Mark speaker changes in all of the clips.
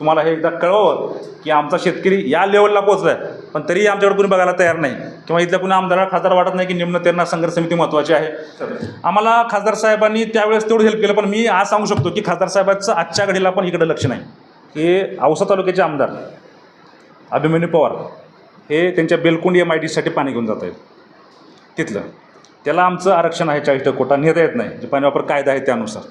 Speaker 1: तुम्हाला हे एकदा कळवावं की आमचा शेतकरी या लेवलला पोहोचला आहे पण तरीही आमच्याकडे कुणी बघायला तयार नाही. किंवा इथल्या कुणी आमदाराला खासदार वाटत नाही की निम्न त्यांना संघर्ष समिती महत्त्वाची आहे. आम्हाला खासदार साहेबांनी त्यावेळेस तेवढं हेल्प केलं पण मी आज सांगू शकतो की खासदार साहेबांचं आजच्या घडीला पण इकडे लक्ष नाही. हे औसा तालुक्याचे आमदार अभिमन्यू पवार हे त्यांच्या बेलकुंड एम आय टीसाठी पाणी घेऊन जात आहेत. तिथलं. त्याला आमचं आरक्षण आहे चाळीस टक्के कोटा. नेता येत नाही. जे पाणी वापर कायदा आहे त्यानुसार.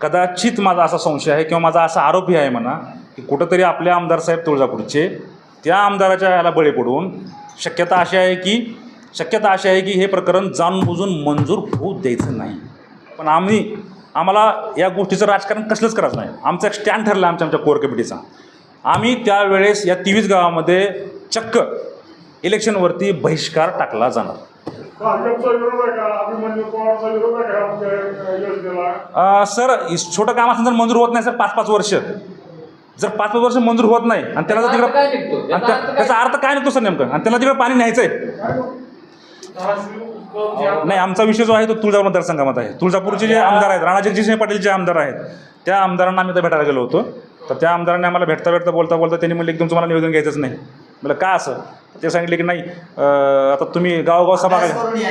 Speaker 1: कदाचित माझा असा संशय आहे किंवा माझा असा आरोपही आहे म्हणा की कुठंतरी आपले आमदार साहेब तुळजापूरचे त्या आमदाराच्या याला बळी पडून शक्यता अशी आहे की शक्यता अशी आहे की हे प्रकरण जाणून बुजून मंजूर होऊ द्यायचं नाही. पण आम्ही आम्हाला या गोष्टीचं राजकारण कसलंच करायचं नाही. आमचा एक स्टँड ठरला आमच्या आमच्या कोर कमिटीचा. आम्ही त्यावेळेस या तेवीस गावामध्ये चक्क इलेक्शनवरती बहिष्कार टाकला जाणार. सर छोटं काम असेल तर मंजूर होत नाही सर पाच पाच वर्ष. जर पाच पाच वर्ष मंजूर होत नाही आणि त्याला जर
Speaker 2: काय
Speaker 1: तिकडं
Speaker 2: निघतो?
Speaker 1: आणि
Speaker 2: त्याचा
Speaker 1: त्या-
Speaker 2: अर्थ काय?
Speaker 1: त्याचा अर्थ काय निघतो सर नेमकं? आणि त्याला तिकडे पाणी न्यायचं आहे नाही आमचा विषय जो आहे तो तुळजापूर मतदारसंघामध्ये आहे. तुळजापूरचे जे आमदार आहेत राणा जगजितसिंह पाटील जे आमदार आहेत त्या आमदारांना आम्ही तर भेटायला गेलो होतो. तर त्या आमदारांनी आम्हाला भेटता भेटता बोलता बोलता त्यांनी म्हणले एकदम तुम्हाला निवेदन घ्यायचंच नाही. मला का असं? ते सांगितले की नाही आता तुम्ही गावगाव सभा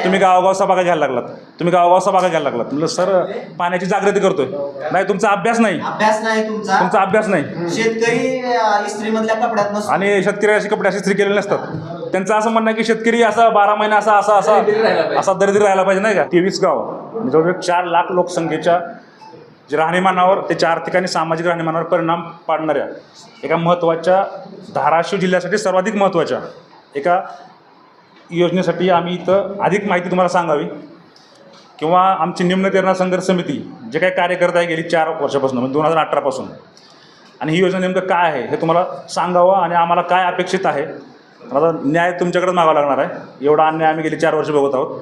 Speaker 1: तुम्ही गावगाव सभा काय घ्यायला लागलात. तुम्ही गावगाव सभा काय घ्यायला लागलात. म्हणलं सर पाण्याची जागृती करतोय. नाही तुमचा अभ्यास नाही.
Speaker 3: अभ्यास नाही तुमचा.
Speaker 1: तुमचा अभ्यास नाही.
Speaker 3: शेतकरी
Speaker 1: आणि शेतकरी असे कपडे असे स्त्री केलेले नसतात. त्यांचं असं म्हणणं आहे की शेतकरी असा बारा महिने असा असा असा. असा दरिद्री राहायला पाहिजे नाही का? तेवीस गाव. म्हणजे जवळजवळ चार लाख लोकसंख्येच्या जे राहणीमानावर त्याच्या आर्थिक आणि सामाजिक राहणीमानावर परिणाम पाडणाऱ्या एका महत्त्वाच्या धाराशिव जिल्ह्यासाठी सर्वाधिक महत्त्वाच्या. एका योजनेसाठी आम्ही इथं अधिक माहिती तुम्हाला सांगावी. किंवा आमची निम्नतेरणा संघर्ष समिती जे काही कार्य करत आहे गेली चार वर्षापासून म्हणजे दोन हजार अठरापासून आणि ही योजना नेमकं काय आहे हे तुम्हाला सांगावं आणि आम्हाला काय अपेक्षित आहे. आता न्याय तुमच्याकडेच मागावा लागणार आहे. एवढा अन्याय आम्ही गेली चार वर्ष बघत आहोत.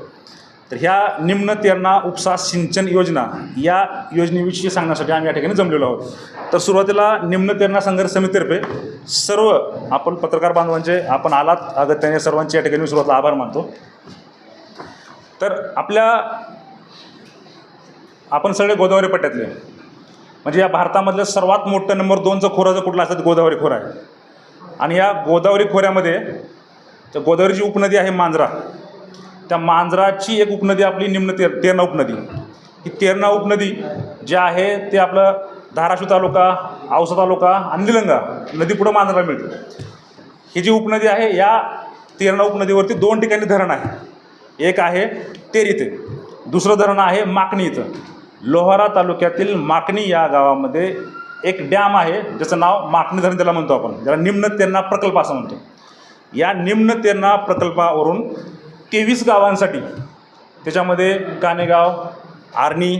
Speaker 1: तर ह्या निम्न तेरणा उपसा सिंचन योजना या योजनेविषयी सांगण्यासाठी आम्ही या ठिकाणी जमलेलो आहोत. तर सुरुवातीला निम्न तेरणा संघर्ष समितीतर्फे सर्व आपण पत्रकार बांधवांचे आपण आलात अगत्याने सर्वांचे या ठिकाणी मी सुरुवातीला आभार मानतो. तर आपल्या आपण सगळे गोदावरी पट्ट्यातले म्हणजे या भारतामधलं सर्वात मोठं नंबर दोनचं खोरं जर कुठलं असतं गोदावरी खोरं आहे. आणि या गोदावरी खोऱ्यामध्ये तर गोदावरीची उपनदी आहे मांजरा. त्या मांजराची एक उपनदी आपली निम्न तेर तेरणा उपनदी. ही तेरणा उपनदी जी आहे ते आपलं धाराशिव तालुका औसा तालुका आणि निलंगा नदी पुढं मांजरा मिळते. ही जी उपनदी आहे या तेरणा उपनदीवरती दोन ठिकाणी धरण आहे. एक आहे तेर इथे. दुसरं धरण आहे माकणी इथं. लोहारा तालुक्यातील माकणी या गावामध्ये एक डॅम आहे ज्याचं नाव माकणी धरण त्याला म्हणतो आपण. ज्याला निम्न तेरणा प्रकल्प असं म्हणतो. या निम्न तेरणा प्रकल्पावरून तेवीस गावांसाठी. त्याच्यामध्ये कानेगाव आर्णी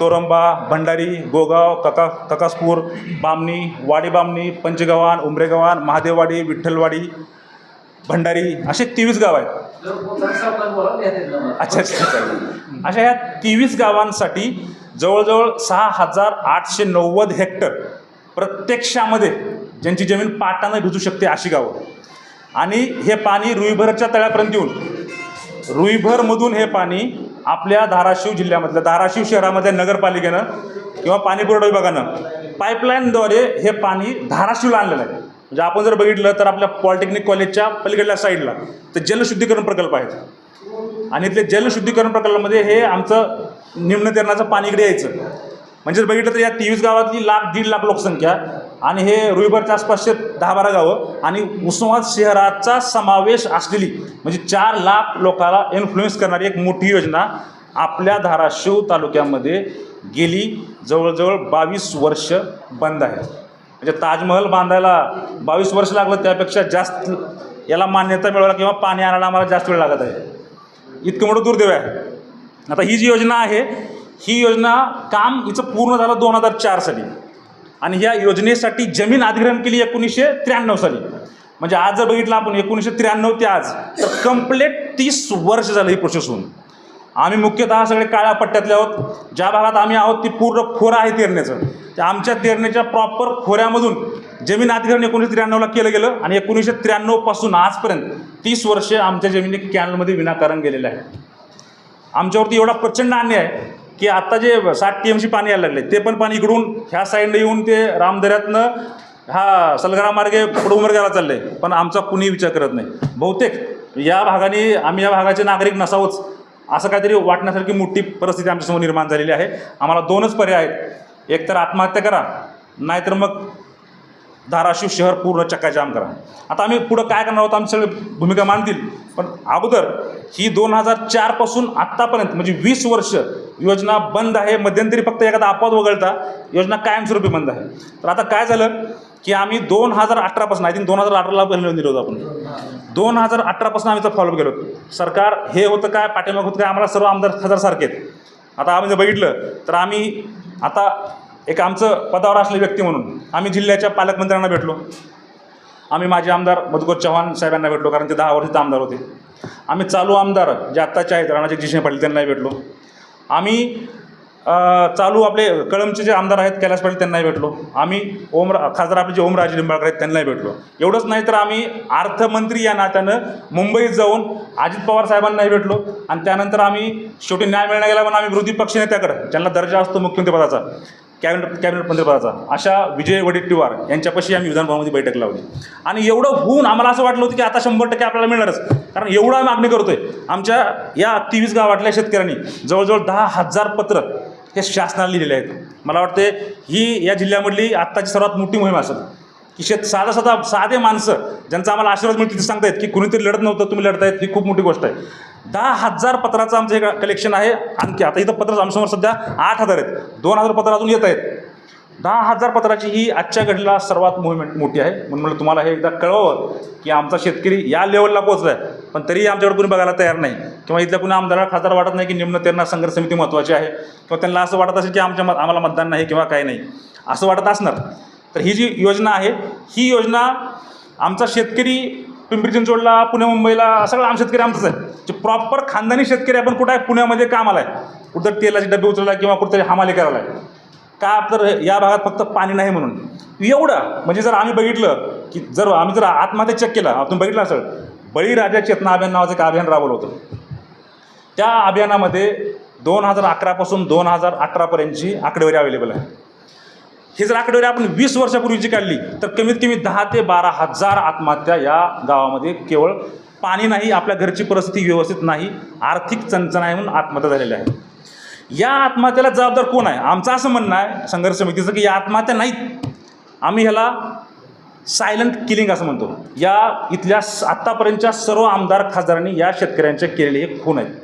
Speaker 1: तोरंबा भंडारी गोगाव कका ककासपूर बामणी वाडी बामणी पंचगव्हाण उमरेगव्हाण महादेववाडी विठ्ठलवाडी भंडारी असे तेवीस गाव आहेत. अच्छा अच्छा अच्छा. अशा ह्या तेवीस गावांसाठी जवळजवळ सहा हजार आठशे नव्वद हेक्टर प्रत्यक्षामध्ये ज्यांची जमीन पाटानं भिजू शकते अशी गावं. आणि हे पाणी रुईभरच्या तळ्यापर्यंत येऊन रुईभरमधून हे पाणी आपल्या धाराशिव जिल्ह्यामधल्या धाराशिव शहरामधल्या नगरपालिकेनं किंवा पाणीपुरवठा विभागानं पाईपलाईनद्वारे हे पाणी धाराशिवला आणलेलं आहे. म्हणजे आपण जर बघितलं तर आपल्या पॉलिटेक्निक कॉलेजच्या पलीकडल्या साईडला तर जलशुद्धीकरण प्रकल्प आहेत. आणि इथले जलशुद्धीकरण प्रकल्पामध्ये हे आमचं निम्नतेरणाचं पाणी इकडे यायचं. म्हणजे बघितलं तर या तेवीस गावातली लाख दीड लाख लोकसंख्या आणि हे रुईभरच्या आसपासचे दहा बारा गावं आणि उस्मानाबाद शहराचा समावेश असलेली म्हणजे चार लाख लोकाला इन्फ्लुएन्स करणारी एक मोठी योजना आपल्या धाराशिव तालुक्यामध्ये गेली. जवळजवळ बावीस वर्ष बंद आहे. म्हणजे ताजमहल बांधायला बावीस वर्ष लागलं त्यापेक्षा जास्त याला मान्यता मिळवायला किंवा पाणी आणायला आम्हाला जास्त वेळ लागत आहे. इतकं मोठं दुर्दैव आहे. आता ही जी योजना आहे ही योजना काम हिचं पूर्ण झालं दोन हजार चार साली आणि या योजनेसाठी जमीन अधिग्रहण केली एकोणीसशे त्र्याण्णव साली. म्हणजे आज जर बघितलं आपण एकोणीसशे त्र्याण्णव ते आज तर कंप्लीट तीस वर्ष झालं ही प्रोसेस होऊन. आम्ही मुख्यतः सगळे काळ्या पट्ट्यातले आहोत. ज्या भागात आम्ही आहोत ती पूर्ण खोरं आहे तेरण्याचं त्या आमच्या तेरण्याच्या प्रॉपर खोऱ्यामधून जमीन अधिग्रहण एकोणीसशे त्र्याण्णवला केलं गेलं आणि एकोणीसशे त्र्याण्णवपासून आजपर्यंत तीस वर्षे आमच्या जमिनी कॅनलमध्ये विनाकारण गेलेल्या आहे आमच्यावरती एवढा प्रचंड अन्याय आहे की आत्ता जे साठ टी एमची पाणी यायला लागले ते पण पाणी इकडून ह्या साईडनं येऊन ते रामदऱ्यातनं हा सलगरा मार्गे पुढे चाललं आहे पण आमचा कुणी विचार करत नाही. बहुतेक या भागाने आम्ही या भागाचे नागरिक नसावंच असं काहीतरी वाटण्यासारखी मोठी परिस्थिती आमच्यासमोर निर्माण झालेली आहे. आम्हाला दोनच पर्याय आहेत. एक तर आत्महत्या करा नाहीतर मग धाराशिव शहर पूर्ण चक्काजाम करा. आता आम्ही पुढं काय करणार आहोत आमची सगळे भूमिका मानतील पण अगोदर ही दोन हजार चारपासून आत्तापर्यंत म्हणजे वीस वर्ष योजना बंद आहे मध्यंतरी फक्त एखादा अपवाद वगळता योजना कायमस्वरूपी बंद आहे. तर आता काय झालं की आम्ही दोन हजार अठरापासून आय थिंक दोन हजार अठराला पहिलं दिलं होतं आपण. दोन हजार अठरापासून आम्ही तर फॉलोअप केलो सरकार हे होतं काय पाठिंबा होतं काय आम्हाला सर्व आमदार खासदारसारखे आहेत. आता आम्ही जर बघितलं तर आम्ही आता एक आमचं पदावर असले व्यक्ती म्हणून आम्ही जिल्ह्याच्या पालकमंत्र्यांना भेटलो. आम्ही माझे आमदार मधुकर चव्हाण साहेबांना भेटलो कारण ते दहा वर्षाचे आमदार होते. आम्ही चालू आमदार जे आत्ताचे आहेत राणाचे जिशे पाटील त्यांनाही भेटलो. आम्ही चालू आपले कळमचे जे आमदार आहेत कैलास पाटील त्यांनाही भेटलो. आम्ही ओम खासदार आपले जे ओमराजे लिंबाळकर आहेत त्यांनाही भेटलो. एवढंच नाही तर आम्ही अर्थमंत्री या नात्यानं मुंबईत जाऊन अजित पवार साहेबांनाही भेटलो. आणि त्यानंतर आम्ही शेवटी न्याय मिळण्या गेला पण आम्ही विरोधी पक्षनेत्याकडं ज्यांना दर्जा असतो मुख्यमंत्रीपदाचा कॅबिनेट कॅबिनेट पंतप्रधानाचा अशा विजय वडेट्टीवार यांच्यापाशी आम्ही विधानभवनामध्ये बैठक लावली. आणि एवढं होऊन आम्हाला असं वाटलं होतं की आता शंभर टक्के आपल्याला मिळणारच. कारण एवढं आम्ही मागणी करतोय. आमच्या या तेवीस गावातल्या शेतकऱ्यांनी जवळजवळ दहा हजार पत्र हे शासनाला लिहिलेले आहेत. मला वाटते ही या जिल्ह्यामधली आत्ताची सर्वात मोठी मोहीम असेल. की शेत साधा साधा साधे माणसं ज्यांचा आम्हाला आशीर्वाद मिळतो ते सांगतायत की कुणीतरी लढत नव्हतं तुम्ही लढतायत ही खूप मोठी गोष्ट आहे. दहा हजार पत्राचं आमचं हे कलेक्शन आहे आणखी आता इथं पत्र आमच्यासमोर सध्या आठ हजार आहेत. दोन हजार पत्र अजून येत आहेत. दहा हजार पत्राची ही आजच्या घडीला सर्वात मोहीम मोठी आहे. म्हणून म्हणलं तुम्हाला हे एकदा कळवावं की आमचा शेतकरी या लेवलला पोहोचला आहे पण तरीही आमच्याकडे कुणी बघायला तयार नाही. किंवा इथल्या कुणी आमदाराला खासदार वाटत नाही की निम्न त्यांना संघर्ष समिती महत्त्वाची आहे. किंवा त्यांना असं वाटत असेल की आमच्या मत आम्हाला मतदान नाही किंवा काही नाही. असं वाटत असणार. तर ही जी योजना आहे ही योजना आमचा शेतकरी पिंपरी चिंचवडला पुणे मुंबईला सगळं आम शेतकरी आमचंच आहे. जे प्रॉपर खानदानी शेतकरी आपण कुठं आहे? पुण्यामध्ये कामाला आहे कुठं तेलाचे डबे उचलला किंवा कुठंतरी हमाले करायला आहे का तर या भागात फक्त पाणी नाही म्हणून. एवढं म्हणजे जर आम्ही बघितलं की जर आम्ही जर आत्महत्या चेक केला आपण बघितलं असेल बळीराजा चेतना अभियान नावाचं एक अभियान राबवलं होतं. त्या अभियानामध्ये दोन हजार अकरापासून दोन हजार अठरापर्यंतची आकडेवारी अवेलेबल आहे. हे जर आकडेवारी आपण वीस वर्षापूर्वीची काढली तर कमीत कमी दहा ते बारा हजार आत्महत्या या गावामध्ये केवळ पाणी नाही आपल्या घरची परिस्थिती व्यवस्थित नाही आर्थिक चणचण आहे म्हणून आत्महत्या झालेल्या आहेत या आत्महत्येला जबाबदार कोण आहे? आमचं असं म्हणणं आहे संघर्ष समितीचं की या आत्महत्या नाहीत. आम्ही ह्याला सायलंट किलिंग असं म्हणतो. या इथल्या आत्तापर्यंतच्या सर्व आमदार खासदारांनी या शेतकऱ्यांच्या केलेले हे खून आहेत.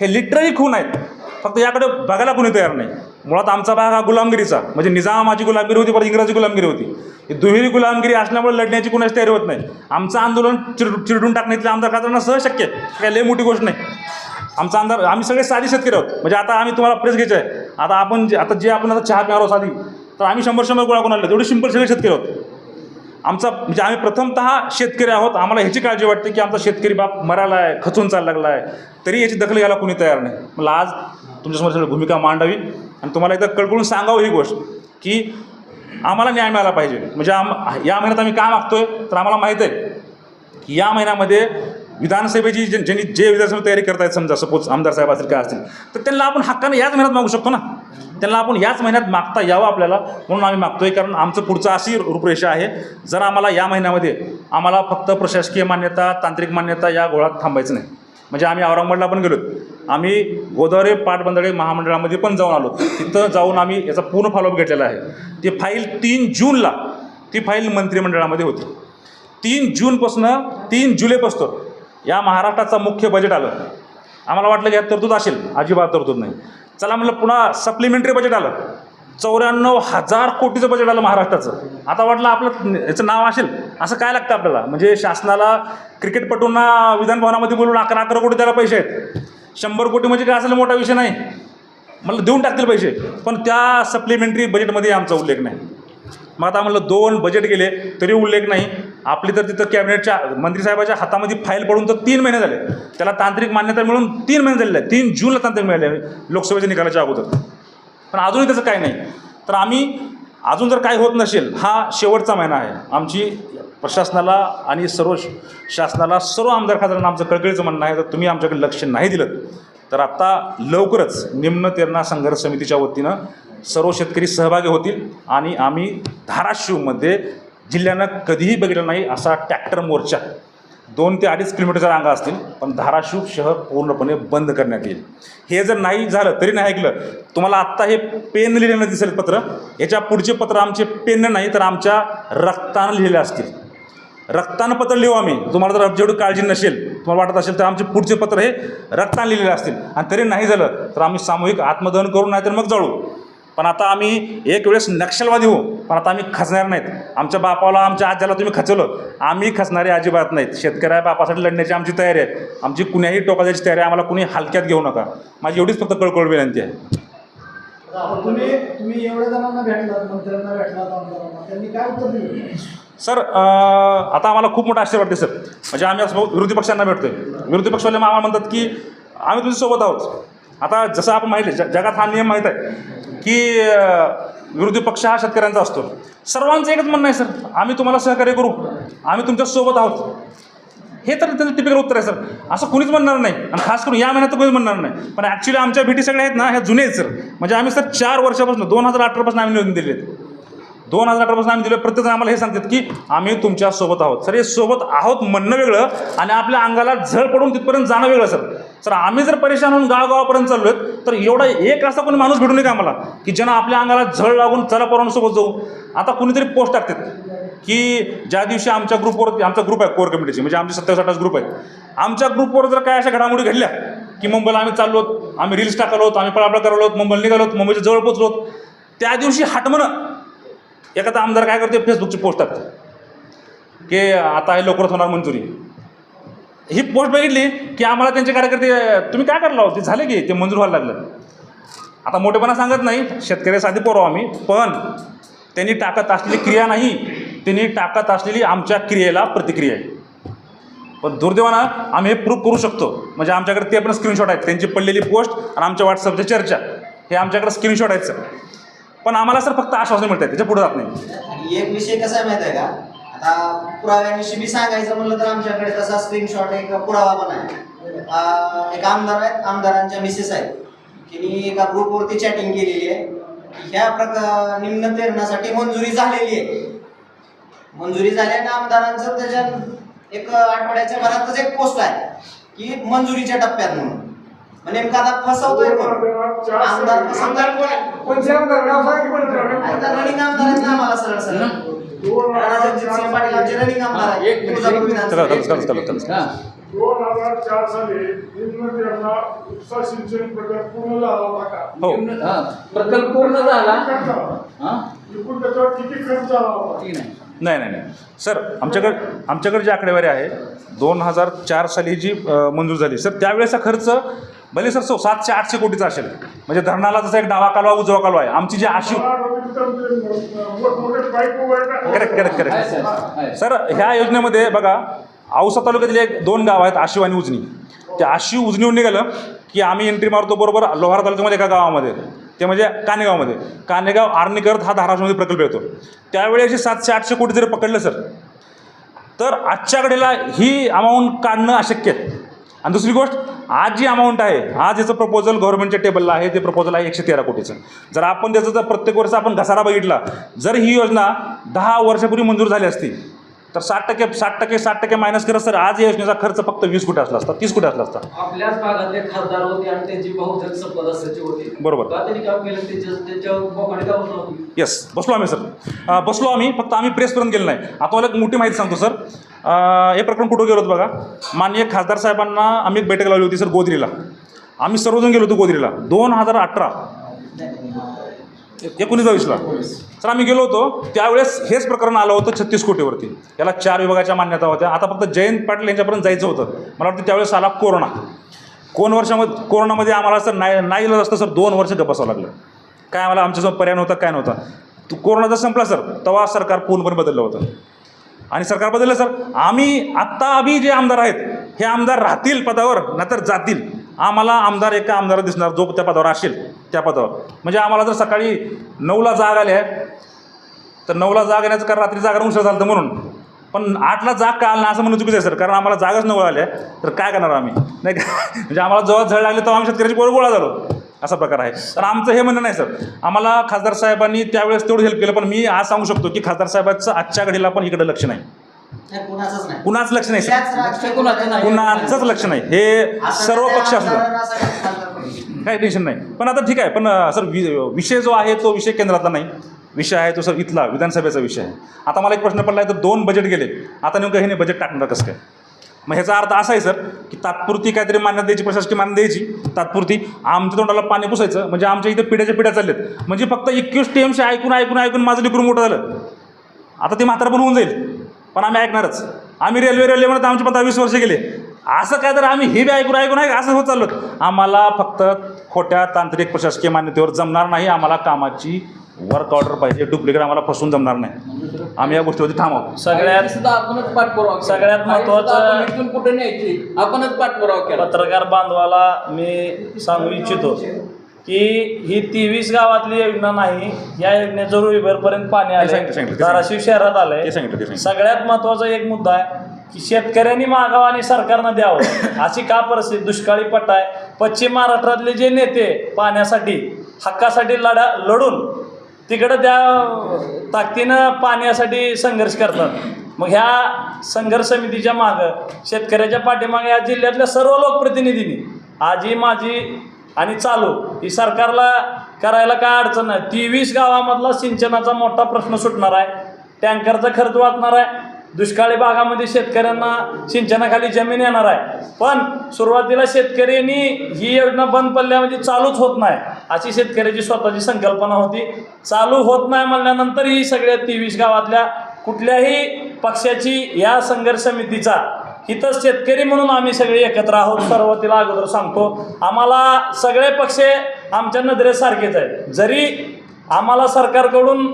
Speaker 1: हे लिटरली खून आहेत. फक्त याकडे बघायला कोणी तयार नाही. मुळात आमचा भाग हा गुलामगिरीचा. म्हणजे निजामाची गुलामगिरी होती परत इंग्रजी गुलामगिरी होती. ही दुहेरी गुलामगिरी असल्यामुळे लढण्याची कुणाची तयारी होत नाही. आमचं आंदोलन चिर चिरडून टाकण्यातले आमदार खासदारांना सहज शक्य आहे. काय लय मोठी गोष्ट नाही. आमचा आमदार आम्ही सगळे साधी शेतकरी आहोत. म्हणजे आता आम्ही तुम्हाला प्रेस घ्यायचं आहे. आता आपण जे आता जे आपण आता चहा प्यारो साधी तर आम्ही शंभर शंभर गोळा कोणाला तेवढे सिंपल सगळे शेतकरी आहोत. आमचा म्हणजे आम्ही प्रथमतः शेतकरी आहोत. आम्हाला ह्याची काळजी वाटते की आमचा शेतकरी बाप मरायला आहे खचून चालला लागला आहे. तरी याची दखल घ्यायला कोणी तयार नाही. मला आज तुमच्यासमोर सगळी भूमिका मांडावी आणि तुम्हाला एकदा कळकळून सांगावं ही गोष्ट की आम्हाला न्याय मिळाला पाहिजे. म्हणजे आम या महिन्यात आम्ही काय मागतोय? तर आम्हाला माहीत आहे की या महिन्यामध्ये विधानसभेची जे ज्यांनी जे विधानसभा तयारी करतायत समजा सपोज आमदार साहेब असतील काय असतील तर त्यांना आपण हक्कानं याच महिन्यात मागू शकतो ना. त्यांना आपण याच महिन्यात मागता यावं आपल्याला म्हणून आम्ही मागतोय. कारण आमचं पुढचं अशी रूपरेषा आहे जर आम्हाला या महिन्यामध्ये आम्हाला फक्त प्रशासकीय मान्यता तांत्रिक मान्यता या गोळात थांबायचं नाही. म्हणजे आम्ही औरंगाबादला पण गेलो आम्ही गोदावरी पाटबंधारे महामंडळामध्ये पण जाऊन आलो तिथं जाऊन आम्ही याचा पूर्ण फॉलोअप घेतलेला आहे. ती फाईल तीन जूनला ती फाईल मंत्रिमंडळामध्ये होती. तीन जूनपासनं तीन जुलैपासून या महाराष्ट्राचा मुख्य बजेट आलं. आम्हाला वाटलं की यात तरतूद असेल. अजिबात तरतूद नाही. चला म्हणलं पुन्हा सप्लिमेंटरी बजेट आलं. चौऱ्याण्णव हजार कोटीचं बजेट आलं महाराष्ट्राचं. आता वाटलं आपलं याचं नाव असेल. असं काय लागतं आपल्याला? म्हणजे शासनाला क्रिकेटपटूंना विधानभवनामध्ये बोलून अकरा अकरा कोटी त्याला पैसे आहेत. शंभर कोटी म्हणजे काय असेल मोठा विषय नाही. मला देऊन टाकतील पैसे. पण त्या सप्लिमेंटरी बजेटमध्ये आमचा उल्लेख नाही. मग आता म्हणलं दोन बजेट गेले तरी उल्लेख नाही. आपली तर तिथं कॅबिनेटच्या मंत्रीसाहेबाच्या हातामध्ये फाईल पडून तर तीन महिने झाले. त्याला तांत्रिक मान्यता मिळून तीन महिने झालेले आहे तीन जूनला तांत्रिक मिळाले लोकसभेच्या निकालाच्या अगोदर. पण अजूनही त्याचं काही नाही. तर आम्ही अजून जर काय होत नसेल हा शेवटचा महिना आहे. आमची प्रशासनाला आणि सर्व श- शासनाला सर्व आमदार खासदारांना आमचं कळकळीचं म्हणणं आहे जर तुम्ही आमच्याकडे लक्ष नाही दिलं तर आत्ता लवकरच निम्न तेरणा संघर्ष समितीच्या वतीनं सर्व शेतकरी सहभागी होतील आणि आम्ही धाराशिवमध्ये जिल्ह्यानं कधीही बघितलं नाही असा टॅक्टर मोर्चा दोन ते अडीच किलोमीटरच्या रांगा असतील पण धाराशिव शहर पूर्णपणे बंद करण्यात येईल. हे जर नाही झालं तरी नाही ऐकलं तुम्हाला आत्ता हे पेन लिहिलेलं दिसेल पत्र. याच्या पुढचे पत्र आमचे पेन नाही तर आमच्या रक्तानं लिहिलेले असतील. रक्तानं पत्र लिहू आम्ही. तुम्हाला जर जेवढी काळजी नसेल तुम्हाला वाटत असेल तर आमचे पुढचे पत्र हे रक्तानं लिहिलेले असतील. आणि तरी नाही झालं तर आम्ही सामूहिक आत्मदहन करू नाही तर मग जळू. पण आता आम्ही एक वेळेस नक्षलवादी होऊ पण आता आम्ही खचणार नाहीत. आमच्या बापाला आमच्या आज्याला तुम्ही खचवलं. आम्ही खचणारे अजिबात नाहीत. शेतकऱ्या बापासाठी लढण्याची आमची तयारी आहे. आमची कुण्याही टोकाची तयारी आहे. आम्हाला कुणी हलक्यात घेऊ नका. माझी एवढीच फक्त कळकळ विनंती आहे. सर आता आम्हाला खूप मोठा आश्चर्य वाटते सर. म्हणजे आम्ही असं विरोधी पक्षांना भेटतोय. विरोधी पक्षवाले मग आम्हाला म्हणतात की आम्ही तुमच्यासोबत आहोत. आता जसं आपण माहिती ज जगात हा नियम माहीत आहे की विरोधी पक्ष हा शेतकऱ्यांचा असतो. सर्वांचं एकच म्हणणं आहे सर. आम्ही तुम्हाला सहकार्य करू. आम्ही तुमच्यासोबत आहोत. हे तर त्याचं टिपिकल उत्तर आहे सर. असं कुणीच म्हणणार नाही. आणि खास करून या महिन्यात कोणीच म्हणणार नाही. पण ॲक्च्युली आमच्या भेटी सगळ्या आहेत ना ह्या जुने आहेत सर. म्हणजे आम्ही सर चार वर्षापासून दोन हजार अठरापासून आम्ही निवडून दिले आहेत. दोन हजार अकरापासून आम्ही दिलं. प्रत्येक आम्हाला हे सांगतात की आम्ही तुमच्यासोबत आहोत. सर हे सोबत आहोत म्हणणं वेगळं आणि आपल्या अंगाला झळ पडून तिथपर्यंत जाणं वेगळं सर. सर आम्ही जर परेशान होऊन गावागावापर्यंत चाललोय तर एवढा एक असा कोणी माणूस भेटू नये का आम्हाला? की ज्यांना आपल्या अंगाला झळ लागून चला पोरांसोबत जाऊ. आता कुणीतरी पोस्ट टाकतात की ज्या दिवशी आमच्या ग्रुपवर आमचा ग्रुप आहे कोर कमिटीची म्हणजे आमचे सत्तावीस अठ्ठावीस ग्रुप आहे आमच्या ग्रुपवर जर काय अशा घडामोडी घडल्या की मुंबईला आम्ही चाललो आम्ही रील्स टाकलो आम्ही पळापळ करालो मुंबईला निघालो मुंबईच्या जवळ पोचलो त्या दिवशी हटमणं एखादा आमदार काय करते फेसबुकची पोस्ट टाकते की आता हे लवकरच होणार मंजुरी. ही पोस्ट बघितली की आम्हाला त्यांचे कार्यकर्ते तुम्ही काय करला ते झाले की ते मंजूर व्हायला लागलं. आता मोठेपणा सांगत नाही शेतकरी साधी पोरो आम्ही पण त्यांनी टाकत असलेली क्रिया नाही त्यांनी टाकत असलेली आमच्या क्रियेला प्रतिक्रिया आहे. पण दुर्दैवानं आम्ही हे प्रूफ करू शकतो. म्हणजे आमच्याकडे ते पण स्क्रीनशॉट आहेत. त्यांची पडलेली पोस्ट आणि आमच्या व्हॉट्सअपच्या चर्चा हे आमच्याकडे स्क्रीनशॉट आहेत सर पण आम्हाला सर फक्त आश्वासन मिळत आहे त्याच्या पुढे जात नाही.
Speaker 3: आणि एक विषय कसा आहे माहिती आहे का? आता पुराव्याविषयी मी सांगायचं म्हणलं तर आमच्याकडे तसा स्क्रीनशॉट एक पुरावा पण आहे. आ, एक आमदार आहेत आमदारांच्या मिसेस आहेत. की एका ग्रुपवरती चॅटिंग केलेली आहे. की ह्या प्रकार निम्न तेरणासाठी मंजुरी झालेली आहे. मंजुरी झाली आणि आमदारांचं त्याच्यात एक आठवड्याच्या भरातच एक पोस्ट आहे की मंजुरीच्या टप्प्यात म्हणून. मग नेमका आता फसवतोय कोण आमदार फसवतोय कोण आता रनिंग आमदार आहेत ना आम्हाला सरळ सरळ रणजितसिंह पाटील आमचे रनिंग आमदार आहेत
Speaker 4: एक मिनिट,
Speaker 3: तुळजापूर
Speaker 4: एक मिनिट.
Speaker 1: चला
Speaker 3: विधानसभेचे.
Speaker 1: चला चला चला
Speaker 4: हा.
Speaker 5: दोन हजार चार साली निम्न तेरणा उपसा सिंचन प्रकल्प पूर्ण झाला होता का
Speaker 1: हो
Speaker 4: हा. प्रकल्प पूर्ण झाला
Speaker 5: खर्च झाला.
Speaker 4: हा
Speaker 5: एकूण त्याच्यावर किती खर्च झाला होता
Speaker 4: ठीक नाही
Speaker 1: नाही नाही नाही सर आमच्याकडे आमच्याकडे जी आकडेवारी आहे दोन हजार चार साली जी अ, मंजूर झाली सर त्यावेळेचा खर्च भले सर सो सातशे आठशे कोटीचा असेल. म्हणजे धरणाला जसा एक डावा कालवा उजवा कालवा आहे. आमची जी
Speaker 5: ते ना.
Speaker 1: Correct correct correct. सर ह्या योजनेमध्ये बघा औसा तालुक्यातले एक दोन गाव आहेत आशिव आणि उजनी. त्या आशिव उजनीहून निघालं की आम्ही एंट्री मारतो बरोबर लोहार तालुक्यामध्ये एका गावामध्ये. ते म्हणजे कानेगावमध्ये. कानेगाव आर्णीकरत हा धाराशिवमध्ये प्रकल्प येतो. त्यावेळेस सातशे आठशे कोटी जरी पकडलं सर तर आजच्या घडीला ही अमाऊंट काढणं अशक्य आहे. आणि दुसरी गोष्ट आज जी अमाऊंट आहे आज याचं प्रपोजल गव्हर्नमेंटच्या टेबलला आहे ते प्रपोजल आहे एकशे तेरा कोटीचं. जर आपण त्याचं जर प्रत्येक वर्ष आपण घसारा बघितला जर ही योजना दहा वर्षापूर्वी मंजूर झाली असती तर साठ टक्के साठ टक्के साठ टक्के मायनस करत सर आज या योजनेचा खर्च फक्त वीस कोटी असला असता तीस कोटी असला असता.
Speaker 6: आपल्याच भागातले खासदार होते आणि त्यांची बहुजन सदस्याची होती.
Speaker 1: बरोबर.
Speaker 6: का त्यांनी काम केलं? त्यांच्या त्यांच्या बोकाडे का बसला तुम्ही
Speaker 1: येस बसलो आम्ही सर. अं, बसलो आम्ही फक्त आम्ही प्रेसपर्यंत गेलो नाही. आता मला एक मोठी माहिती सांगतो सर. अं, हे प्रकरण कुठं गेलो होतो बघा? माननीय खासदार साहेबांना आम्ही एक बैठक लावली होती सर गोदरीला. आम्ही सर्वजण गेलो होतो गोदरीला. दोन हजार अठरा. एकोणीस बावीसला सर आम्ही गेलो होतो त्यावेळेस हेच प्रकरण आलं होतं छत्तीस कोटीवरती. याला चार विभागाच्या मान्यता होत्या. आता फक्त जयंत पाटील यांच्यापर्यंत जायचं होतं. मला वाटतं त्यावेळेस आला कोरोना. कोण वर्षामध्ये कोरोनामध्ये आम्हाला सर नाही नाही इलाज असतं सर दोन वर्ष गपासावं लागलं. काय आम्हाला आमच्यासमोर पर्याय नव्हता काय नव्हता. तो कोरोना जर संपला सर तेव्हा सरकार पूर्णपणे बदललं होतं. आणि सरकार बदललं सर आम्ही आत्ता अभि जे आमदार आहेत हे आमदार राहतील पदावर नाहीतर जातील. आम्हाला आमदार एका आमदार दिसणार जो त्या पदावर असेल त्या पदावर. म्हणजे आम्हाला जर सकाळी नऊला जाग आल्या तर नऊला जाग येण्याचं कारण रात्री जागा उशीर झालं म्हणून. पण आठला जाग का आला असं म्हणून चुकीचं आहे सर. कारण आम्हाला जागाच नऊ आल्या तर काय करणार आम्ही? नाही का? म्हणजे आम्हाला जेव्हा झळ लागली तेव्हा आम्ही शेतकऱ्याची पोरं गोळा झालो. असा प्रकार आहे. तर आमचं हे म्हणणं नाही सर. आम्हाला खासदार साहेबांनी त्यावेळेस तेवढं हेल्प केलं पण मी आज सांगू शकतो की खासदार साहेबांचं आजच्या घडीला पण इकडे लक्ष नाही. कुणाच लक्ष नाही. कुणाचंच लक्ष नाही. हे सर्व पक्ष असू द्या.
Speaker 3: आमदारांना असं काही
Speaker 1: टेन्शन नाही. पण आता ठीक आहे. पण सर वि विषय जो आहे तो विषय केंद्रातला नाही. विषय आहे तो सर इथला विधानसभेचा विषय आहे. आता मला एक प्रश्न पडला आहे तर दोन बजेट गेले. आता नेमकं हे नाही बजेट टाकणार कसं काय? मग ह्याचा अर्थ असा आहे सर की तात्पुरती काहीतरी मान्यता द्यायची प्रशासकीय मान्यता द्यायची. तात्पुरती आमच्या तोंडाला पाणी पुसायचं. म्हणजे आमच्या इथे पिढ्याच्या पिढ्या चालल्यात. म्हणजे फक्त एकवीस टीएमशी ऐकून ऐकून ऐकून माझं लिकून मोठं झालं. आता ते म्हातारा पण होऊन जाईल. पण आम्ही ऐकणारच. आम्ही रेल्वे रेल्वे म्हणत आमचे पंधरा वीस वर्ष गेले. असं काय तर आम्ही हे बी ऐकून ऐकून आहे असं होत चाललो आम्हाला फक्त खोट्या तांत्रिक प्रशासकीय मान्यतेवर जमणार नाही. आम्हाला कामाची वर्क ऑर्डर पाहिजे. डुप्लिकेट आम्हाला फसून जमणार नाही. आम्ही या गोष्टीवरती थांबवतो
Speaker 4: सगळ्यात
Speaker 6: सुद्धा आपणच पाठपुरावा.
Speaker 4: सगळ्यात
Speaker 6: इथून कुठे न्यायची? आपणच पाठपुरावा केला.
Speaker 4: पत्रकार बांधवाला मी सांगू इच्छितो. की ही तेवीस गावातली योजना नाही या योजनेचं रुईभरपर्यंत पाणी आले
Speaker 1: सांगितलं, सांगितलं.
Speaker 4: धाराशिव शहरात आलंय.
Speaker 1: ते सांगितलं, ते सांगितलं.
Speaker 4: सगळ्यात महत्त्वाचा एक मुद्दा आहे की शेतकऱ्यांनी मागावं आणि सरकारनं द्यावं. अशी का परिस्थिती? दुष्काळी पट्टा आहे. पश्चिम महाराष्ट्रातले जे नेते पाण्यासाठी हक्कासाठी लढा लढून तिकडं त्या ताकदीनं पाण्यासाठी संघर्ष करतात. मग ह्या संघर्ष समितीच्या मागं शेतकऱ्याच्या पाठीमागे या जिल्ह्यातल्या सर्व लोकप्रतिनिधींनी आजी माझी आणि चालू. ही सरकारला करायला काय अडचण नाही. तेवीस गावामधला सिंचनाचा मोठा प्रश्न सुटणार आहे. टँकरचा खर्च वाचणार आहे. दुष्काळी भागामध्ये शेतकऱ्यांना सिंचनाखाली जमीन येणार आहे. पण सुरुवातीला शेतकऱ्यांनी ही योजना बंद पडल्यामध्ये म्हणजे चालूच होत नाही. अशी शेतकऱ्याची स्वतःची संकल्पना होती. चालू होत नाही म्हणल्यानंतर ही सगळ्या तेवीस गावातल्या कुठल्याही पक्षाची या संघर्ष समितीचा इथं शेतकरी म्हणून आम्ही सगळे एकत्र आहोत सर्वतीला अगोदर सांगतो आम्हाला सगळे पक्ष आमच्या नजरेसारखेच आहेत. जरी आम्हाला सरकारकडून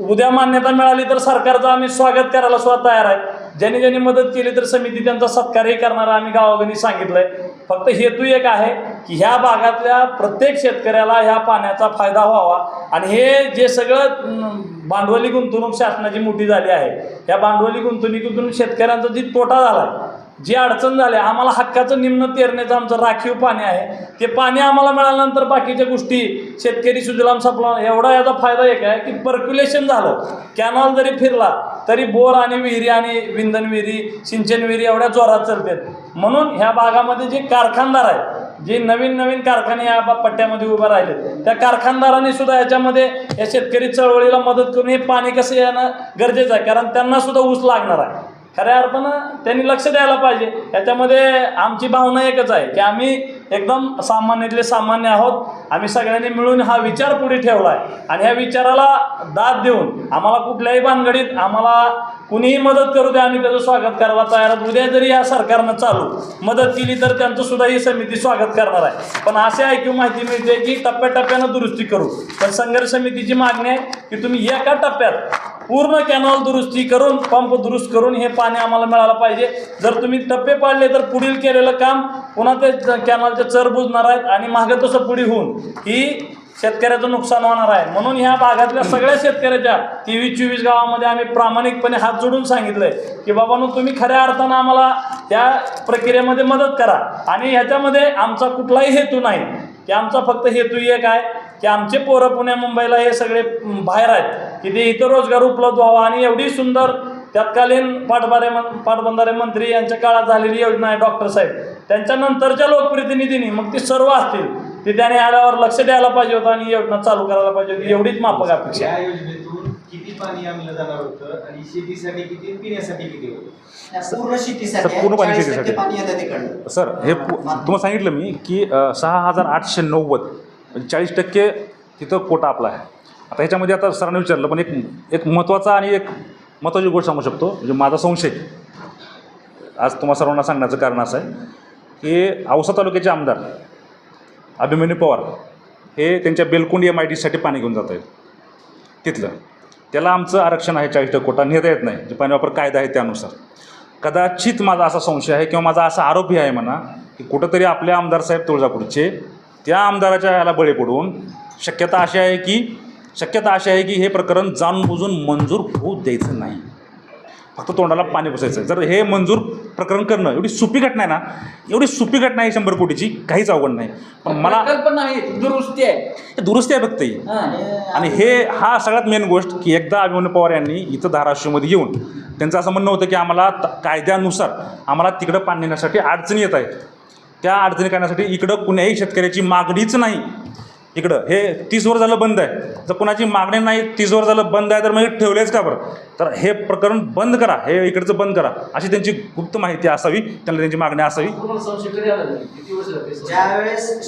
Speaker 4: उद्या मान्यता मिळाली तर सरकारचं आम्ही स्वागत करायला सुद्धा तयार आहे. ज्यांनी ज्यांनी मदत केली तर समिती त्यांचा सत्कारही करणार आम्ही गावागांनी सांगितलं आहे फक्त हेतू एक आहे की ह्या भागातल्या प्रत्येक शेतकऱ्याला ह्या पाण्याचा फायदा व्हावा. आणि हे जे सगळं भांडवली गुंतवणूक शासनाची मोठी झाली आहे या भांडवली गुंतवणुकीतून शेतकऱ्यांचा जी तोटा झाला जी अडचण झाली आम्हाला हक्काचं निम्न तेरण्याचं आमचं राखीव पाणी आहे. ते पाणी आम्हाला मिळाल्यानंतर बाकीच्या गोष्टी शेतकरी सुजलाम सपला एवढा याचा फायदा एक आहे की पर्क्युलेशन झालं. कॅनॉल जरी फिरला तरी बोर आणि विहिरी आणि विंधन विहिरी सिंचन विहिरी एवढ्या जोरात चालतात. म्हणून ह्या भागामध्ये जे कारखानदार आहेत जे नवीन नवीन कारखाने या बा- पट्ट्यामध्ये उभे राहिले त्या कारखानदारांनी सुद्धा याच्यामध्ये या शेतकरी चळवळीला मदत करून हे पाणी कसं येणं गरजेचं आहे कारण त्यांना सुद्धा ऊस लागणार आहे. खऱ्या अर्थानं त्यांनी लक्ष द्यायला पाहिजे. याच्यामध्ये आमची भावना एकच आहे की आम्ही एकदम सामान्यातले सामान्य आहोत. आम्ही सगळ्यांनी मिळून हा विचार पुढे ठेवला आहे आणि ह्या विचाराला दाद देऊन आम्हाला कुठल्याही भानगडीत आम्हाला कुणीही मदत करू द्या आम्ही त्याचं स्वागत करायला तयार आहोत. उद्या जरी या सरकारनं चालू मदत केली तर त्यांचं सुद्धा ही समिती स्वागत करणार आहे. पण असे ऐकू माहिती मिळते की टप्प्याटप्प्यानं दुरुस्ती करू. पण संघर्ष समितीची मागणी आहे की तुम्ही एका टप्प्यात पूर्ण कॅनॉल दुरुस्ती करून पंप दुरुस्त करून हे पाणी आम्हाला मिळालं पाहिजे. जर तुम्ही टप्पे पाडले तर पुढील केलेलं काम पुन्हा ते कॅनॉलचे चर बुजणार आहेत आणि मागं तसं पुढे होऊन ही शेतकऱ्याचं नुकसान होणार आहे. म्हणून ह्या भागातल्या सगळ्या शेतकऱ्याच्या तेवीस चोवीस गावामध्ये आम्ही प्रामाणिकपणे हात जोडून सांगितलंय की बाबांनो तुम्ही खऱ्या अर्थानं आम्हाला त्या प्रक्रियेमध्ये मदत करा. आणि ह्याच्यामध्ये आमचा कुठलाही हेतू नाही. की आमचा फक्त हेतू एक आहे की आमचे पोरं पुण्या मुंबईला हे सगळे बाहेर आहेत. की ते इथं रोजगार उपलब्ध व्हावा. आणि एवढी सुंदर तत्कालीन पाटबारे मं पाटबंधारे मंत्री यांच्या काळात झालेली योजना आहे डॉक्टर साहेब. त्यांच्या नंतरच्या लोकप्रतिनिधींनी मग ते सर्व असतील. ते त्याने आल्यावर लक्ष द्यायला पाहिजे होतं आणि ही योजना चालू करायला पाहिजे होती एवढीच माफक अपेक्षा.
Speaker 7: या योजनेतून किती पाणी आणलं जाणार होतं आणि शेतीसाठी किती पिण्यासाठी किती होतं
Speaker 3: पूर्ण शेतीसाठी
Speaker 1: सर, पूर्ण पाणी
Speaker 3: आहे. 40%
Speaker 1: शेतीसाठी.
Speaker 3: पाणी येतं तिकडनं
Speaker 1: सर हे पु- तुम्हाला सांगितलं मी की अ, सहा हजार आठशे नव्वद म्हणजे चाळीस टक्के तिथं कोटा आपला आहे आता ह्याच्यामध्ये आता सरांनी विचारलं पण एक एक महत्त्वाचा आणि एक महत्त्वाची गोष्ट सांगू शकतो म्हणजे माझा संशय आज तुम्हा सर्वांना सांगण्याचं कारण असं आहे की औसा तालुक्याचे आमदार अभिमन्यू पवार हे त्यांच्या बेलकुंड एम आय डीसाठी पाणी घेऊन जात आहेत. तिथलं. त्याला आमचं आरक्षण आहे चाळीस टक्के कोटा. नेता येत नाही. जे पाणी वापर कायदा आहे त्यानुसार. कदाचित माझा असा संशय आहे किंवा माझा असा आरोपही आहे म्हणा की कुठंतरी आपले आमदार साहेब तुळजापूरचे त्या आमदाराच्या ह्याला बळी पडून शक्यता अशी आहे की शक्यता अशी आहे की हे प्रकरण जाणून बुजून मंजूर होऊ द्यायचं नाही. फक्त तोंडाला पाणी पुसायचं. जर हे मंजूर प्रकरण करणं एवढी सोपी घटना आहे ना एवढी सोपी घटना आहे शंभर कोटीची काहीच अवघड नाही. पण मला
Speaker 6: कल्पना नाही दुरुस्ती आहे.
Speaker 1: हे दुरुस्ती आहे फक्त ही. आणि हे हा सगळ्यात मेन गोष्ट की एकदा अभिमन्यू पवार यांनी इथं धाराशिवमध्ये येऊन त्यांचं असं म्हणणं होतं की आम्हाला कायद्यानुसार आम्हाला तिकडं पाणी नेण्यासाठी अडचणी येत आहेत. त्या अडचणी करण्यासाठी इकडं कुण्याही शेतकऱ्याची मागणीच नाही. इकडं. हे तीस वर झालं बंद आहे. जर कुणाची मागणी नाही तीस वर झालं बंद आहे तर मग हे ठेवलेच का बरं? तर हे प्रकरण बंद करा. हे इकडचं बंद करा. अशी त्यांची गुप्त माहिती असावी. त्यांना त्यांची मागणी असावी.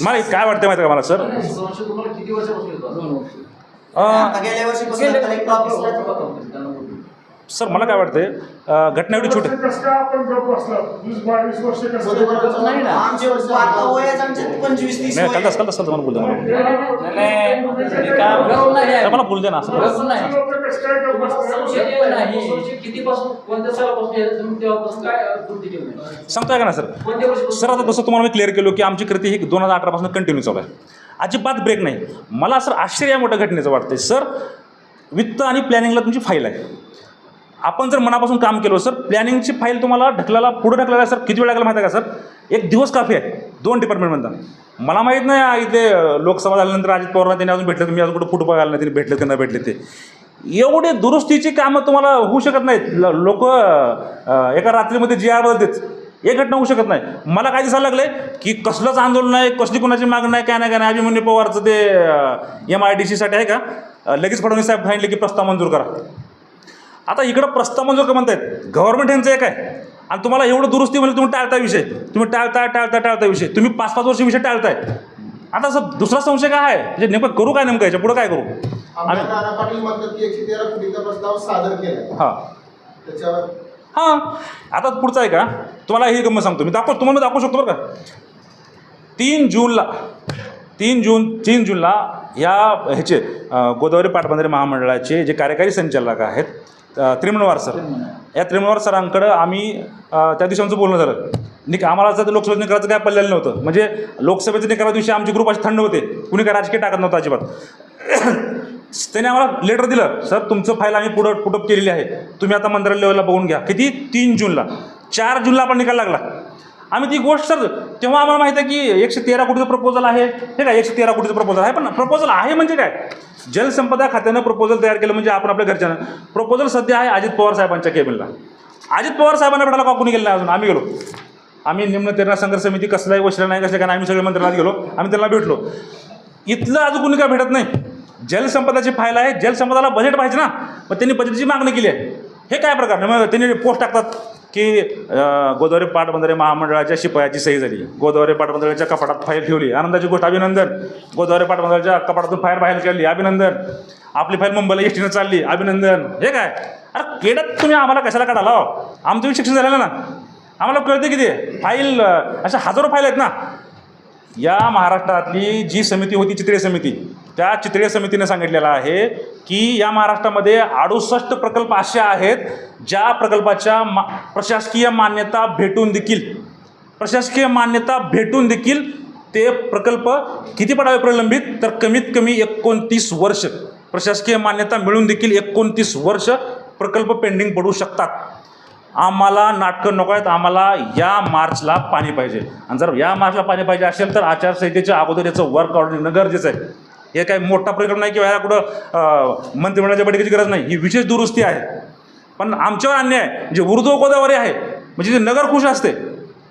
Speaker 1: मला काय वाटतं माहिती आहे का मला सर?
Speaker 6: दोन वर्ष.
Speaker 1: सर मला काय वाटतंय घटना एवढी छोटी.
Speaker 6: नाही
Speaker 1: काल
Speaker 3: आहे.
Speaker 1: तसं तुम्हाला बोलतो मला
Speaker 6: आहे.
Speaker 1: तर मला बोलू दे ना सांगतोय का ना सर? सर आता तसं तुम्हाला मी क्लिअर केलो की आमची कृती ही दोन हजार अठरापासून कंटिन्यू चालू आहे. अजिबात ब्रेक नाही. मला सर आश्चर्य या मोठ्या घटनेचं वाटतंय. सर वित्त आणि प्लॅनिंगला तुमची फाईल आहे. आपण जर मनापासून काम केलं सर प्लॅनिंगची फाईल तुम्हाला ढकलायला पुढे ढकलायला सर किती वेळ लागला माहिती आहे का सर? एक दिवस काफी आहे. दोन डिपार्टमेंटमधून मला माहीत नाही इथे लोकसभा झाल्यानंतर अजित पवारला त्यांनी अजून भेटलं मी अजून कुठं फुटबॉल बघायला नाही त्यांनी भेटले की नाही भेटले ते. एवढे दुरुस्तीची कामं तुम्हाला होऊ शकत नाहीत. लोक एका रात्रीमध्ये जी आर बदलतेच एक घटना होऊ शकत नाही. मला काय दिसायला लागले की कसलंच आंदोलन नाही कसली कोणाची मागणी नाही काय नाही काय नाही. अभिमन्यू पवारचं ते एम आय डी सीसाठी आहे का? लगेच फडणवीस साहेब सांगितले की प्रस्ताव मंजूर करा. आता इकडं प्रस्ताव मंजूर का म्हणतायत गव्हर्नमेंट यांचं एक आहे. आणि तुम्हाला एवढं दुरुस्ती म्हणजे तुम्ही टाळता विषय. तुम्ही टाळता टाळता टाळता विषय. तुम्ही पाच पाच वर्ष विषय टाळताय. आता असं दुसरा संशय काय आहे? म्हणजे नेमकं करू काय नेमकं याच्या? पुढं काय करू?
Speaker 8: प्रस्ताव सादर केलाय.
Speaker 1: हां.
Speaker 8: त्याच्यावर
Speaker 1: हां. आता पुढचं आहे का? तुम्हाला ही गंमत सांगतो. मी दाखव तुम्हाला दाखवू शकतो बरं का? तीन जूनला तीन जून तीन जूनला या ह्याचे गोदावरी पाटबंधारे महामंडळाचे जे कार्यकारी संचालक आहेत त्रिमणवार सर. या त्रिमणवार सरांकडं आम्ही त्या दिवशी आमचं बोलणं झालं. निक आम्हाला असं लोकसभेच्या निकालाचं काय पडलेलं नव्हतं. म्हणजे लोकसभेच्या निकाला दिवशी आमची ग्रुप असे थंड होते. कुणी काय राजकीय टाकत नव्हतं अजिबात. त्याने आम्हाला लेटर दिलं. सर तुमचं फाईल आम्ही पुढं पुटअप केलेली आहे. तुम्ही आता मंत्रालय लेवलला बघून घ्या. किती? तीन जूनला. चार जूनला आपण निकाल लागला. आम्ही ती गोष्ट सर तेव्हा आम्हाला माहिती आहे की एकशे तेरा कोटीचं प्रपोजल आहे. हे काय एकशे तेरा कोटीचं प्रपोजल आहे? पण प्रपोजल आहे म्हणजे काय? जलसंपदा खात्यानं प्रपोजल तयार केलं म्हणजे आपण आपल्या घरच्यानं. प्रपोजल सध्या आहे अजित पवार साहेबांच्या केबिनला अजित पवार साहेबांना भेटायला का कोणी गेलं नाही अजून? आम्ही गेलो. आम्ही निम्न तेरणा संघर्ष समिती कसलाही वशिला नाही कसं काय नाही आम्ही सगळे मंत्र्यांना गेलो. आम्ही त्यांना भेटलो. इथलं अजून कुणी काय भेटत नाही? जलसंपदाची फाईल आहे. जलसंपदाला बजेट पाहिजे ना. मग त्यांनी बजेटची मागणी केली आहे. हे काय प्रकार? मग त्यांनी पोस्ट टाकतात. की गोदावरी पाटबंधारे महामंडळाच्या शिपायाची सही झाली. गोदावरी पाटबंधाऱ्याच्या कपाटात फाईल ठेवली. आनंदाची गोष्ट अभिनंदन. गोदावरी पाटबंधाऱ्याच्या कपाटातून फाईल बाहेर काढली. अभिनंदन. आपली फाईल मुंबईला एस टीनं चालली. अभिनंदन. हे काय? अरे केडत तुम्ही आम्हाला कशाला काढाला हो? आमचं शिक्षण झालेलं ना. आम्हाला कळते किती? फाईल अशा हजारो फाईल आहेत ना. या महाराष्ट्रातली जी समिती होती चित्रे समिती त्या चित्रे समितीने सांगितलेलं आहे की या महाराष्ट्रामध्ये अडुसष्ट प्रकल्प असे आहेत ज्या प्रकल्पाच्या मा प्रशासकीय मान्यता भेटून देखील प्रशासकीय मान्यता भेटून देखील ते प्रकल्प किती पडावे प्रलंबित? तर कमीत कमी एकोणतीस वर्ष. प्रशासकीय मान्यता मिळून देखील एकोणतीस वर्ष प्रकल्प पेंडिंग पडू शकतात. आम्हाला नाटकं नको आहेत आम्हाला या मार्चला पाणी पाहिजे. आणि जर या मार्चला पाणी पाहिजे असेल तर आचारसंहितेच्या अगोदर याचं वर्क आउट गरजेचं आहे. हे काही मोठा प्रकल्प नाही किंवा याला कुठं मंत्रिमंडळाच्या बैठकीची गरज नाही. ही विशेष दुरुस्ती आहे. पण आमच्यावर अन्याय आहे. जे उर्दू गोदावरी आहे. म्हणजे जे नगर खुश असते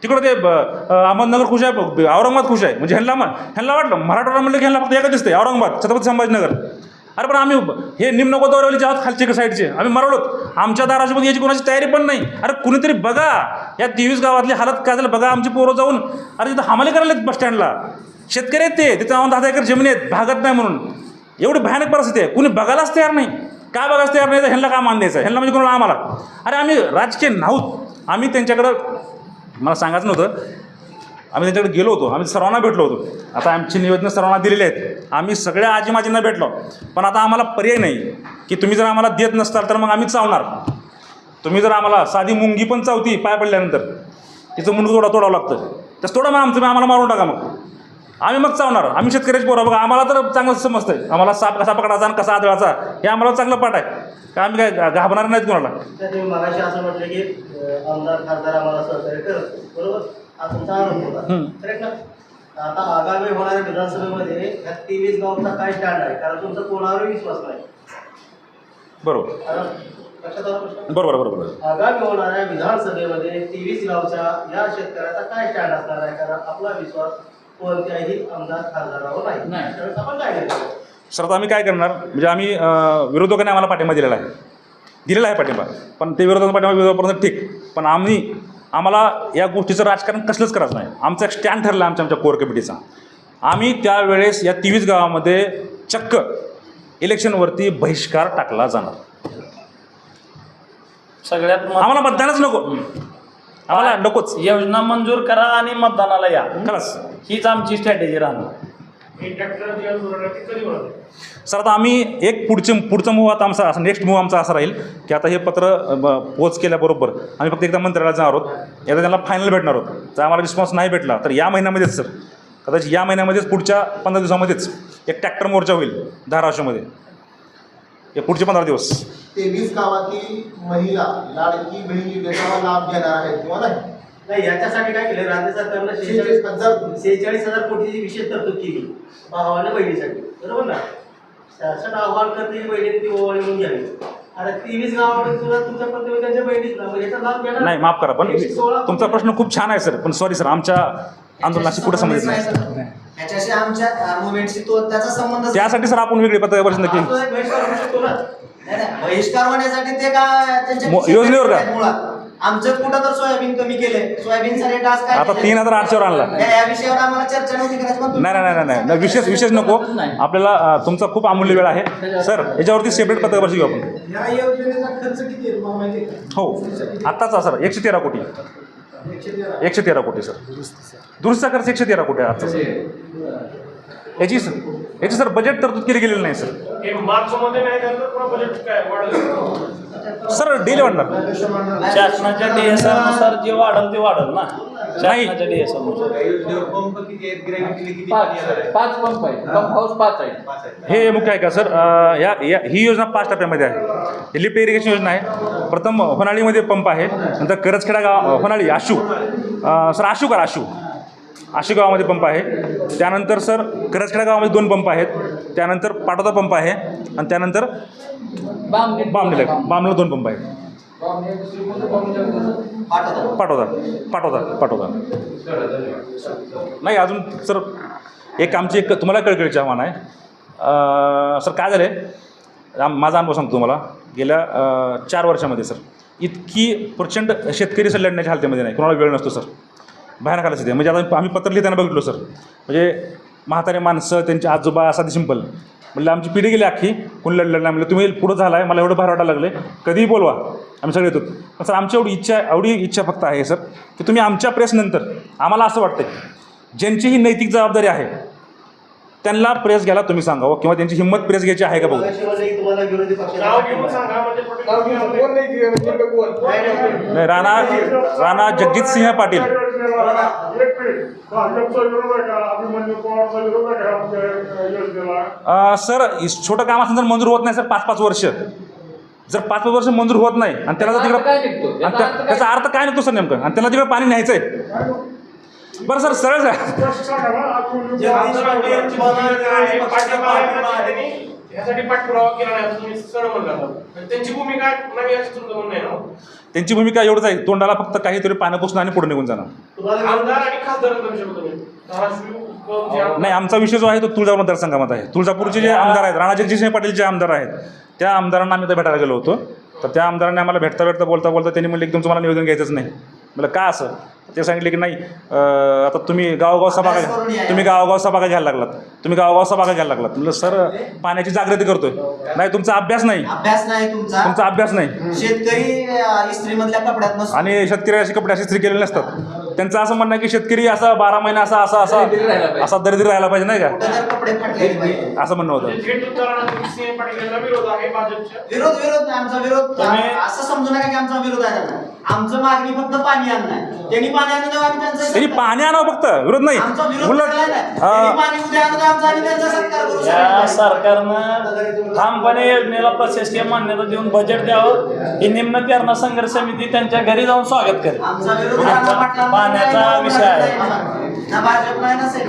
Speaker 1: तिकडं ते ब- अहमदनगर खुश आहे औरंगाबाद खुश आहे. म्हणजे ह्यांना ह्यांना वाटलं मराठवाडा म्हणलं की ह्यांना फक्त एकच दिसते औरंगाबाद छत्रपती संभाजीनगर. अरे पण आम्ही हे निम्न गोदावरीवाले जे आहोत खालचे साईडचे. आम्ही मरवलोत. आमच्या दारासोबत याची कोणाची तयारी पण नाही. अरे कुणीतरी बघा. या तेवीस गावातली हालत काय झालं? बघा आमची पोरं जाऊन. अरे तिथं हमाले करायला बस स्टँडला शेतकरी आहेत ते. तिथं आम्हाला दहा एकर जमीन आहेत. भागत नाही म्हणून. एवढी भयानक परिस्थिती आहे. कुणी बघायलाच तयार नाही. काय बघायला तयार नाही? तर ह्यांना काय मान द्यायचं? ह्यांना म्हणजे कोणाला आम्हाला? अरे आम्ही राजकीय नाहूत आम्ही त्यांच्याकडं मला सांगायचं नव्हतं. आम्ही त्यांच्याकडे गेलो होतो. आम्ही सर्वांना भेटलो होतो. आता आमची निवेदनं सर्वांना दिलेली आहेत. आम्ही सगळ्या आजी माजींना भेटलो. पण आता आम्हाला पर्याय नाही की तुम्ही जर आम्हाला देत नसताल तर मग आम्ही चावणार. तुम्ही जर आम्हाला साधी मुंगी पण चावती पाय पडल्यानंतर तिचं मुंडू तोडा तोडावं लागतं. तसं तोडा मग आमचं आम्हाला मारून टाका मग. आम्ही मग चावणार. आम्ही शेतकऱ्याची पोरं. बघा आम्हाला तर चांगलं आहे आम्हाला साप कसा पकडायचा आणि कसा आदळाचा हे आम्हाला चांगलं पाठ आहे. का आम्ही काय घाबरणार नाहीत कोणाला?
Speaker 9: असं म्हटलं की आमदार खासदार आम्हाला सहकार्य करत बरोबर? हा तुमचा आरोप होता
Speaker 1: हम्म.
Speaker 9: करेक्ट ना आता आगामी होणाऱ्या विधानसभेमध्ये ह्या तेवीस गावचा काय स्टँड आहे? कारण तुमचा कोणावरही विश्वास नाही.
Speaker 1: बरोबर.
Speaker 9: आता लक्षात आलं प्रश्न?
Speaker 1: बरोबर बरोबर
Speaker 9: आगामी होणाऱ्या विधानसभेमध्ये तेवीस गावच्या या शेतकऱ्याचा काय स्टँड असणार आहे? कारण आपला विश्वास कोणत्याही आमदार खासदारावर नाही.
Speaker 6: नाही.
Speaker 9: त्यावेळेस आपण काय करायचं
Speaker 1: सर आता आम्ही काय करणार? म्हणजे आम्ही अं, विरोधकांनी आम्हाला पाठिंबा दिलेला आहे. दिलेला आहे पाठिंबा. पण ते विरोधाचा पाठिंबा विरोधापर्यंत ठीक. पण आम्ही आम्हाला या गोष्टीचं राजकारण कसलंच करायचं नाही. आमचा एक स्टँड ठरला आमच्या आमच्या कोर कमिटीचा आम्ही त्यावेळेस या तेवीस गावामध्ये चक्क इलेक्शनवरती बहिष्कार टाकला जाणार.
Speaker 4: सगळ्यात
Speaker 1: आम्हाला मतदानच नको. आम्हाला नकोच.
Speaker 4: योजना मंजूर करा आणि मतदानाला या.
Speaker 1: खलास
Speaker 4: हीच आमची स्ट्रॅटेजी राहणार.
Speaker 1: सर आता आम्ही एक पुढचे पुढचा मूव आता आमचा असा नेक्स्ट मूव आमचा असा राहील की आता हे पत्र पोच केल्याबरोबर आम्ही फक्त एकदा मंत्र्याला जाणार आहोत. एकदा त्यांना फायनल भेटणार आहोत. जर आम्हाला रिस्पॉन्स नाही भेटला तर या महिन्यामध्येच सर. कदाचित या महिन्यामध्येच पुढच्या पंधरा दिवसामध्येच एक ट्रॅक्टर मोर्चा होईल धाराशिवमध्ये. हे पुढचे पंधरा दिवस.
Speaker 8: तेवीस गावातील महिला लाडकी बहीण लाभ घेणार आहेत किंवा नाही?
Speaker 9: नाही याच्यासाठी काय केलं? राज्य सरकारनं
Speaker 8: शेहेचाळीस हजार.
Speaker 9: शेहेचाळीस हजार कोटीची विशेष तरतूद केली. भावाने बहिणीसाठी. बरोबर ना? शासन आव्हान करते की बहिणीने ती ओवाळी म्हणून घ्यावी. आता तेवीस गावामध्ये तुला तुमच्या प्रत्येक त्यांच्या बहिणीच ना मग याचा लाभ घेणार?
Speaker 1: नाही माफ करा पण तुमचा प्रश्न खूप छान आहे सर. पण सॉरी सर आमच्या आंदोलनाशी पुढे संबंधित नाही.
Speaker 3: ह्याच्याशी आमच्या मुवमेंटशी तो त्याचा संबंध
Speaker 1: त्यासाठी सर आपण वेगळी पत्र
Speaker 9: असं एक बहिष्कार
Speaker 3: होण्यासाठी ते
Speaker 1: मो- योजनेवर का?
Speaker 3: आमचं कुठं तर सोयाबीन कमी केले सोयाबीनचा रेट आज काय
Speaker 1: आता तीन हजार आठशेवर आणला.
Speaker 3: या या विषयावर आम्हाला चर्चा नव्हती करायची पण
Speaker 1: नाही नाही नाही नाही नाही. विशेष विशेष नको. आपल्याला अ, तुमचा खूप अमूल्य वेळ आहे. सर याच्यावरती सेपरेट पत्र परिषद घेऊ आपण.
Speaker 2: या योजनेचा खर्च किती आहे? तुम्हाला माहिती आहे का?
Speaker 1: हो. आत्ताचा सर एकशे तेरा कोटी.
Speaker 2: एकशे तेरा.
Speaker 1: एकशे तेरा कोटी सर. दुरुस्तीचा खर्च एकशे तेरा कोटी आहे आजचा सर. याची सर याची सर बजेट तरतूद केली गेलेली नाही सर.
Speaker 5: हे मार्च मध्ये नाही झालं तर पुन्हा बजेट काय? वाढलं
Speaker 1: सर डेली वाढणार.
Speaker 4: शासनाच्या जे वाढल ते वाढल ना. शासनाच्या डीएसआरनुसार.
Speaker 7: या योजनेवर पंप किती आहेत ग्रॅव्हिटीला किती
Speaker 6: पाच
Speaker 7: पाणी येणार आहे
Speaker 6: पाच पंप आहे. पंप हाऊस पाच आहे.
Speaker 1: हे मुख्य आहे का सर? या या ही योजना पाच टप्प्यामध्ये आहे. ही लिफ्ट इरिगेशन योजना आहे. प्रथम होनाळीमध्ये पंप आहे. नंतर करजखेडा गाव होनाळी आशू. सर आशू करा आशू? आशू गावामध्ये पंप आहे. त्यानंतर सर करजखेडा गावामध्ये दोन पंप आहेत. त्यानंतर पाटोदा पंप आहे आणि त्यानंतर
Speaker 6: बामणी
Speaker 1: बामणीला बामणीला दोन पंप आहेत?
Speaker 3: पाठवतो
Speaker 1: पाटोदा. पाटोदा. पाटोदा. नाही अजून सर एक आमची एक तुम्हाला कळकळीचे आव्हान आहे. सर काय झालं आहे माझा अनुभव सांगतो तुम्हाला. गेल्या चार वर्षामध्ये सर इतकी प्रचंड शेतकरी सर लढण्याच्या हालतीमध्ये नाही. कोणाला वेळ नसतो सर. भयानक आलं ते. म्हणजे आता आम्ही पत्र लिहिताना बघितलो सर. म्हणजे म्हातारे माणसं त्यांचे आजोबा असा सिंपल म्हणलं आमची पिढी गेली अख्खी. कोणी लढलं नाही. म्हणलं तुम्ही पुढं झाला आहे मला एवढं भार वाटायला लागलं कधीही बोलवा. आम्ही सगळे येतो. सर आमची एवढी इच्छा एवढी इच्छा फक्त आहे सर की तुम्ही आमच्या प्रेसनंतर आम्हाला असं वाटतं ज्यांची ही नैतिक जबाबदारी आहे त्यांना प्रेस घ्यायला तुम्ही सांगावं किंवा त्यांची हिंमत प्रेस घ्यायची आहे का बघू?
Speaker 5: म्हणजे
Speaker 8: कोण नाही
Speaker 1: राणा राणा जगजित सिंह पाटील. सर छोटं काम असं जर मंजूर होत नाही सर पाच पाच वर्ष. जर पाच पाच वर्ष मंजूर होत नाही आणि त्याला जर तिकडं? त्याचा अर्थ काय निघतो सर नेमकं? आणि त्याला तिकडे पाणी न्यायचं आहे बरं सर सरळ
Speaker 5: त्यांची भूमिका
Speaker 1: एवढंच आहे. तोंडाला फक्त काहीतरी पानं पुसणं आणि पुढे निघून जाणार नाही आमचा विषय जो आहे तो तुळजापूर मतदारसंघामध्ये आहे. तुळजापूरचे जे आमदार आहेत राणा जगजितसिंह पाटील जे आमदार आहेत त्या आमदारांना आम्ही इथं भेटायला गेलो होतो. तर त्या आमदारांनी आम्हाला भेटता भेटता बोलता बोलता त्यांनी म्हणले एकदम तुम्हाला निवेदन घ्यायचंच नाही. म्हणलं का असं? ते सांगितले की नाही अं, आता तुम्ही गावगाव सभा. तुम्ही गावगाव सभा घ्यायला लागलात. तुम्ही गावगाव सभा घ्यायला लागलात. म्हणलं सर पाण्याची जागृती करतोय. नाही तुमचा अभ्यास नाही.
Speaker 3: अभ्यास नाही तुमचा.
Speaker 1: तुमचा अभ्यास नाही.
Speaker 3: शेतकरी इस्त्रीमधल्या कपड्यात
Speaker 1: आणि शेतकरी असे कपडे असे स्त्री केलेले नसतात. त्यांचं असं म्हणणं आहे की शेतकरी असा बारा महिना असा असा असा. असा दरिद्री राहायला पाहिजे नाही का? असं म्हणणं होतं.
Speaker 5: म्हणजे विरोध
Speaker 3: विरोध विरोध नाही आमचा विरोध. असं समजू नका की आमचा विरोध आहे. आमचं मागणी फक्त पाणी आणणं आहे. त्यांनी पाणी आणून द्यावं आम्ही त्यांचा
Speaker 1: त्यांनी
Speaker 3: सत्कार
Speaker 1: पाणी आणावं फक्त विरोध नाही.
Speaker 3: विरोध
Speaker 1: उलट
Speaker 3: केला नाही.
Speaker 1: हा.
Speaker 3: त्यांनी पाणी उद्या आणून द्या, आमचा आम्ही त्यांचा सत्कार करू
Speaker 4: या
Speaker 3: शकतो.
Speaker 4: सरकारनं ठामपणे योजनेला प्रशासकीय मान्यता देऊन बजेट द्यावं. ही निम्न तेरणा संघर्ष समिती त्यांच्या घरी जाऊन स्वागत करेल.
Speaker 3: आमचा विरोध
Speaker 4: आमचा
Speaker 3: राणा पाटलांना
Speaker 4: पाण्याचा विषय आहे.
Speaker 3: ना भाजप नाही ना सेना.